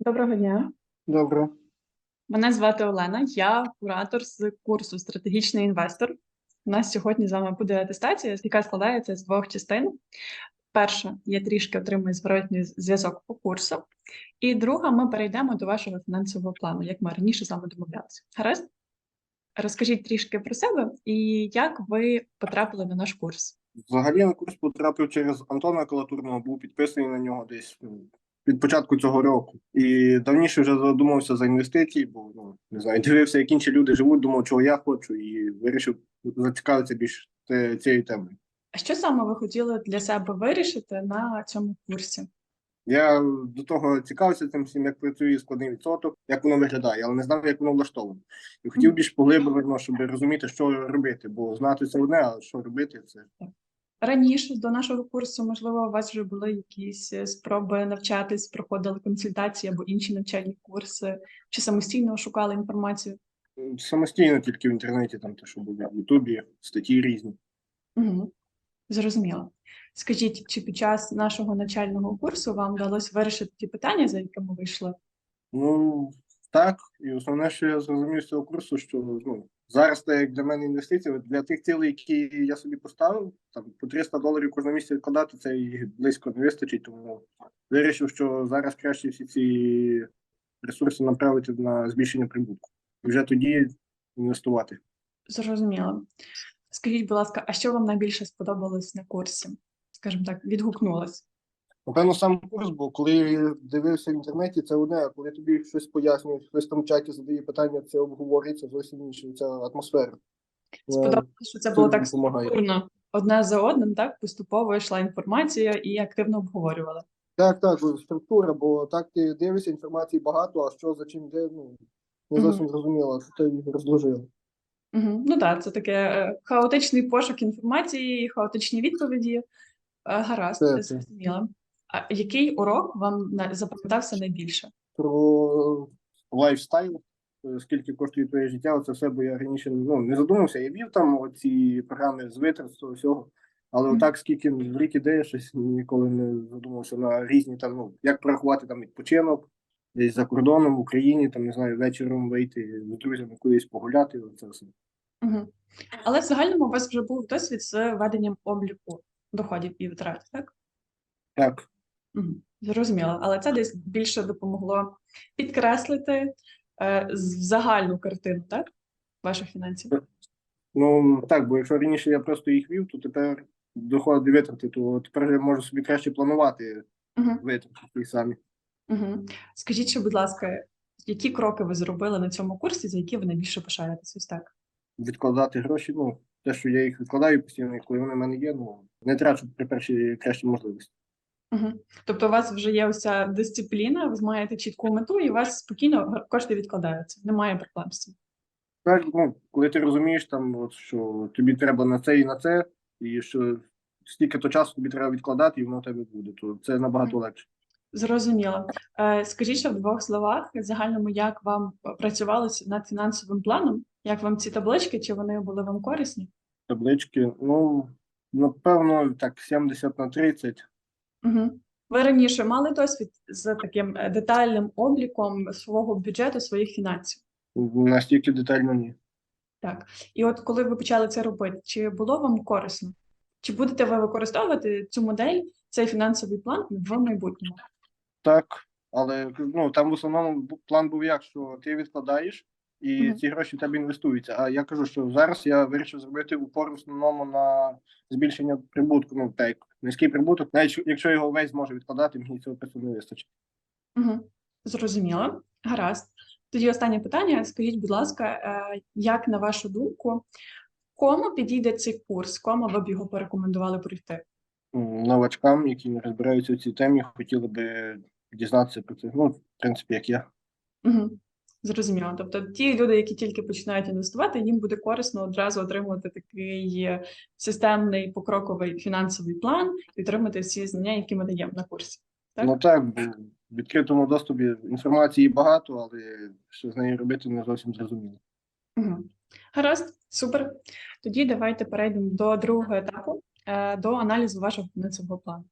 Доброго дня. Добре. Мене звати Олена, я куратор з курсу Стратегічний інвестор. У нас сьогодні з вами буде атестація, яка складається з двох частин. Перша, я трішки отримую зворотній зв'язок по курсу, і друга, ми перейдемо до вашого фінансового плану, як ми раніше з вами домовлялися. Гаразд? Розкажіть трішки про себе і як ви потрапили на наш курс. Взагалі на курс потрапив через Антона Калатурного, був підписаний на нього десь ну, від початку цього року. І давніше вже задумався за інвестиції, бо ну не знаю, дивився, як інші люди живуть, думав, чого я хочу, і вирішив зацікавитися більш цією темою. А що саме ви хотіли для себе вирішити на цьому курсі? Я до того цікавився цим всім, як працює складний відсоток, як воно виглядає, але не знав, як воно влаштовано. І хотів більш поглиблено, щоб розуміти, що робити, бо знати це одне, а що робити, це Раніше до нашого курсу, можливо, у вас вже були якісь е, спроби навчатись, проходили консультації або інші навчальні курси, чи самостійно шукали інформацію? самостійно тільки в інтернеті, там те, що буде в Ютубі, статті різні. Угу. Зрозуміло. Скажіть, чи під час нашого навчального курсу вам вдалося вирішити ті питання, за якими ви йшли? Ну так, і основне, що я зрозумів з цього курсу, що ну зараз це для мене інвестиція для тих цілей, які я собі поставив, там по 300 доларів кожного місяця відкладати, це і близько не вистачить. Тому вирішив, що зараз краще всі ці ресурси направити на збільшення прибутку. І вже тоді інвестувати. Зрозуміло. Скажіть, будь ласка, а що вам найбільше сподобалось на курсі? Скажімо так, відгукнулось? Напевно, сам курс, бо коли дивився в інтернеті, це одне, а коли тобі щось пояснюють, хтось там в чаті задає питання, це обговорюється зовсім інше, ця атмосфера. Е, Сподобалось, що це було так структурно, одне за одним, так? Поступово йшла інформація і активно обговорювали. Так, так, структура, бо так ти дивишся, інформації багато, а що за чим де, ну не зовсім зрозуміло, що ти розложив. Угу. Ну так, це таке е, хаотичний пошук інформації, хаотичні відповіді. Е, Гаразд, зрозуміла. А який урок вам запам'ятався найбільше? Про лайфстайл, е, скільки коштує твоє життя, це все, бо я раніше ну, не задумався. Я вів там ці програми з витрат, всього. Але Мгм. отак, скільки в рік іде, я щось ніколи не задумався на різні там, ну, як порахувати там відпочинок, десь за кордоном, в Україні, там, не знаю, вечором вийти з друзями кудись погуляти. Це все. Угу. Але в загальному у вас вже був досвід з веденням обліку доходів і витрат, так? Так. Зрозуміло. Але це десь більше допомогло підкреслити е, загальну картину, так? Ваших фінансів. Ну так, бо якщо раніше я просто їх вів, то тепер доходи витрати, то тепер я можу собі краще планувати Угу. витрати ті самі. Угу. Скажіть, ще, будь ласка, які кроки ви зробили на цьому курсі, за які ви найбільше пишаєтесь? Ось так. Відкладати гроші, ну те, що я їх відкладаю постійно, коли вони в мене є, ну не трачу при першій кращій можливості. Угу. Тобто у вас вже є ця дисципліна, ви маєте чітку мету, і у вас спокійно кошти відкладаються. Немає проблем з цим. Так, ну коли ти розумієш, там от що тобі треба на це і на це, і що стільки то часу тобі треба відкладати, і воно в тебе буде, то це набагато легше. Зрозуміло. Е, скажіть ще в двох словах, в загальному, як вам працювалося над фінансовим планом? Як вам ці таблички, чи вони були вам корисні? Таблички, ну напевно, так 70 на 30. Угу. Ви раніше мали досвід з таким е, детальним обліком свого бюджету, своїх фінансів? Настільки детально ні. Так. І от коли ви почали це робити, чи було вам корисно? Чи будете ви використовувати цю модель, цей фінансовий план в майбутньому? Так, але ну там в основному план був як, що ти відкладаєш і Мгм. ці гроші в тебе інвестуються. А я кажу, що зараз я вирішив зробити упор в основному на збільшення прибутку. Ну так, як низький прибуток, навіть якщо його весь зможе відкладати, мені цього просто не вистачить. Угу. Зрозуміло. Гаразд. Тоді останнє питання. Скажіть, будь ласка, е, як на вашу думку, кому підійде цей курс? Кому ви б його порекомендували пройти? Новачкам, які не розбираються в цій темі, хотіли би дізнатися про це. Ну, в принципі, як я. Угу. Зрозуміло. Тобто ті люди, які тільки починають інвестувати, їм буде корисно одразу отримувати такий е, системний покроковий фінансовий план і отримати всі знання, які ми даємо на курсі. Так? Ну так, в відкритому доступі інформації багато, але що з нею робити не зовсім зрозуміло. Угу. Гаразд, супер. Тоді давайте перейдемо до другого етапу, е, до аналізу вашого фінансового плану.